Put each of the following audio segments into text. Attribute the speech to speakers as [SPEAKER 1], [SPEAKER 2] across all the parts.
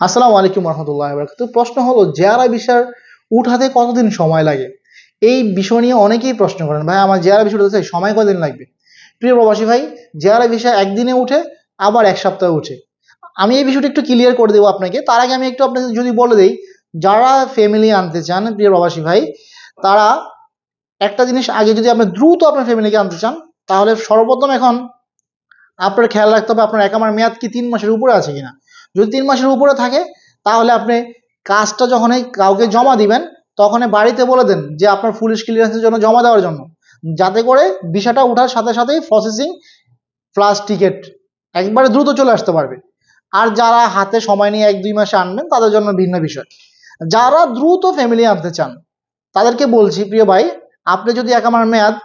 [SPEAKER 1] আসসালামু আলাইকুম রহমতুল্লাহ বরকাত প্রশ্ন হলো জেআরআই ভিসার উঠাতে কতদিন সময় লাগে? এই বিষয় নিয়ে অনেকেই প্রশ্ন করেন। ভাই, আমার জেআরআই ভিসা উঠাতে সময় কতদিন লাগবে? প্রিয় প্রবাসী ভাই জেআরআই ভিসা একদিনে উঠে, আবার এক সপ্তাহে উঠে। আমি এই বিষয়টা একটু ক্লিয়ার করে দেবো আপনাকে। তার আগে আমি একটু আপনাকে যদি বলে দিই, যারা ফ্যামিলি আনতে চান, প্রিয় প্রবাসী ভাই, তারা একটা জিনিস আগে যদি আপনি দ্রুত আপনার ফ্যামিলিকে আনতে চান, তাহলে সর্বপ্রথম এখন আপনার খেয়াল রাখতে হবে আপনার একামার মেয়াদ কি তিন মাসের উপরে আছে কিনা। যদি তিন মাসের উপরে থাকে, তাহলে আপনি কাজটা যখনই কাউকে জমা দিবেন তখনই বাড়িতে বলে দেন যে আপনার পুলিশ ক্লিয়ারেন্সের জন্য জমা দেওয়ার জন্য। যাতে করে ভিসাটা ওঠার সাথে সাথেই প্রসেসিং প্লাস টিকিট একবারে দ্রুত চলে আসতে পারবে। আর যারা হাতে সময় নিয়ে এক দুই মাসে আনবেন, তাদের জন্য ভিন্ন বিষয়। যারা দ্রুত ফ্যামিলি আনতে চান, তাদেরকে বলছি, প্রিয় ভাই, আপনি যদি একামার মেয়াদ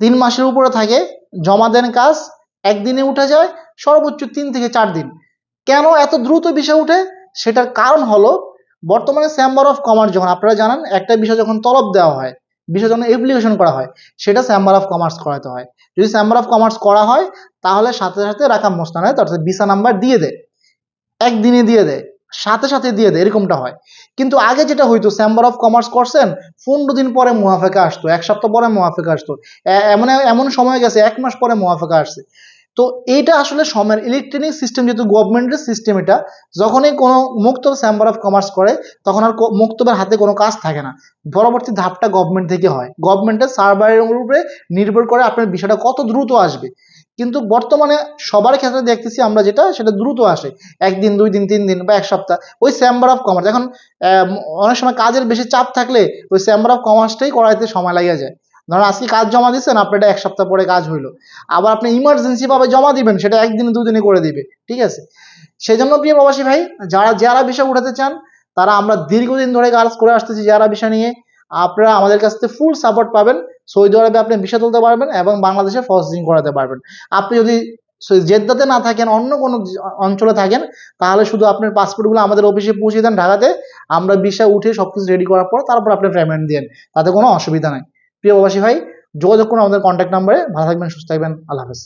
[SPEAKER 1] তিন মাসের উপরে থাকে, জমা দেন কাজ, একদিনে উঠে যায় সর্বোচ্চ তিন থেকে চার দিন। কেন এত দ্রুত বিষয় উঠে? সেটার কারণ হলো বর্তমানে চেম্বার অফ কমার্স যখন আপনারা জানেন, একটা বিষয় যখন তলব দেওয়া হয়, বিষয় যখন অ্যাপ্লিকেশন করা হয়, সেটা চেম্বার অফ কমার্স করাতে হয়। যদি চেম্বার অফ কমার্স করা হয়, তাহলে সাথে সাথে রাকাম মোস্তানায় অর্থাৎ ভিসা নাম্বার দিয়ে দেয়। একদিনে দিয়ে দেয়, সাথে সাথে দিয়ে দেয়, এরকমটা হয়। কিন্তু আগে যেটা হইতো চেম্বার অফ কমার্স করছেন, পনেরো দিন পরে মুহাফেকা আসতো, এক সপ্তাহ পরে মুহাফেকা আসতো। এমন এমন সময় গেছে, এক মাস পরে মুহাফেকা আসছে। তো এইটা আসলে সময়ের ইলেকট্রনিক সিস্টেম যেহেতু গভর্নমেন্টের সিস্টেম এটা, যখনই কোনো মুক্ত চেম্বার অফ কমার্স করে, তখন আর মুক্তবের হাতে কোনো কাজ থাকে না। পরবর্তী ধাপটা গভর্নমেন্ট থেকে হয়। গভর্নমেন্টের সার্ভারের উপরে নির্ভর করে আপনার বিষয়টা কত দ্রুত আসবে। কিন্তু বর্তমানে সবার ক্ষেত্রে দেখতেছি আমরা যেটা, সেটা দ্রুত আসে। একদিন, দুই দিন, তিন দিন বা এক সপ্তাহ। ওই চেম্বার অফ কমার্স এখন অনেক সময় কাজের বেশি চাপ থাকলে ওই চেম্বার অফ কমার্সটাই করাইতে সময় লাগিয়ে যায়। ধরুন আজকে কাজ জমা দিচ্ছেন আপনার এটা এক সপ্তাহ পরে কাজ হইল। আবার আপনি ইমার্জেন্সি ভাবে জমা দিবেন, সেটা একদিন, দুদিনে করে দিবে, ঠিক আছে? সেই জন্য প্রিয় প্রবাসী ভাই, যারা যারা বিষয় উঠাতে চান, তারা আমরা দীর্ঘদিন ধরে কাজ করে আসতেছি যারা বিষয় নিয়ে, আপনারা আমাদের কাছ থেকে ফুল সাপোর্ট পাবেন, সৌদি আরবে আপনি ভিসা তুলতে পারবেন এবং বাংলাদেশে প্রসেসিং করাতে পারবেন। আপনি যদি জেদ্দাতে না থাকেন, অন্য কোনো অঞ্চলে থাকেন, তাহলে শুধু আপনার পাসপোর্টগুলো আমাদের অফিসে পৌঁছে দেন ঢাকাতে, আমরা বিষয় উঠে সবকিছু রেডি করার পর তারপর আপনি পেমেন্ট দেন, তাতে কোনো অসুবিধা নাই। প্রিয় প্রবাসী ভাই যোগাযোগ করুন আমাদের কন্ট্যাক্ট নাম্বারে ভালো থাকবেন সুস্থ থাকবেন। আল্লাহ হাফেজ।